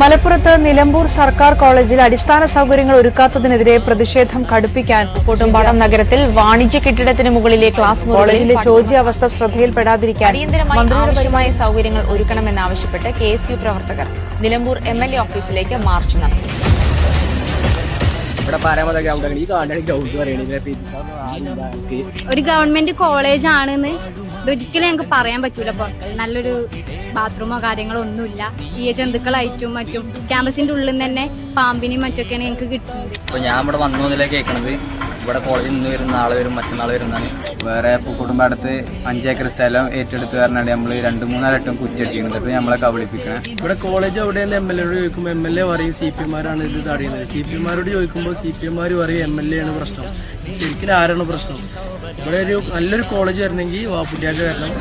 മലപ്പുറത്ത് നിലമ്പൂർ സർക്കാർ കോളേജിൽ അടിസ്ഥാന സൗകര്യങ്ങൾ ഒരുക്കാത്തതിനെതിരെ പ്രതിഷേധം കടുപ്പിക്കാൻ കൂട്ടുംപാടം നഗരത്തിൽ വാണിജ്യ കെട്ടിടത്തിന് മുകളിലെ ക്ലാസ് മുറികളിൽ കോളേജിലെ ശോച്യാവസ്ഥ ശ്രദ്ധയിൽപ്പെടാതിരിക്കാൻ ആവശ്യമായ സൗകര്യങ്ങൾ ഒരുക്കണമെന്നാവശ്യപ്പെട്ട് കെ എസ് യു പ്രവർത്തകർ നിലമ്പൂർ എം എൽ എ ഓഫീസിലേക്ക് മാർച്ച് നടത്തി. ഇവിടെ ഗ്രൗണ്ട് ഈ കാണാൻ ഗ്രൗണ്ട്. ഒരു ഗവൺമെന്റ് കോളേജ് ആണെന്ന് ഇതൊരിക്കലും ഞങ്ങൾക്ക് പറയാൻ പറ്റൂല നല്ലൊരു ബാത്റൂമോ കാര്യങ്ങളോ ഒന്നുമില്ല. ഈ ജന്തുക്കളായിട്ടും മറ്റും. ക്യാമ്പസിന്റെ ഉള്ളിൽ നിന്ന് തന്നെ പാമ്പിനെയും മറ്റൊക്കെയാണ് ഞങ്ങൾക്ക് കിട്ടുന്നത്. അപ്പോൾ ഞാൻ ഇവിടെ വന്നു കേൾക്കുന്നത് കേൾക്കണത് ഇവിടെ കോളേജിൽ നിന്ന് വരും നാളെ വരും മറ്റന്നാൾ വരുന്നതാണ്. വേറെ കുടുംബടുത്ത് അഞ്ചേക്കർ സ്ഥലം ഏറ്റെടുത്ത് പറഞ്ഞാൽ നമ്മൾ രണ്ട് മൂന്നാലട്ടം കുറ്റിയടിച്ചിരിക്കുന്നത്. അപ്പോൾ നമ്മളെ കബളിപ്പിക്കണം. ഇവിടെ കോളേജ് അവിടെ എം എൽ എയോട് ചോദിക്കുമ്പോൾ എം എൽ എ പറയും സി പി എമാരാണ് ഇത് തടയുന്നത്. സി പി എമാരോട് ചോദിക്കുമ്പോൾ സി പി എമാർ പറയും എം എൽ എ ആണ് പ്രശ്നം. ശരിക്കും ആരാണ് പ്രശ്നം? ഇവിടെ ഒരു നല്ലൊരു കോളേജ് വരണമെങ്കിൽ വാപ്പുട്ടിയാക്ക് വരണം.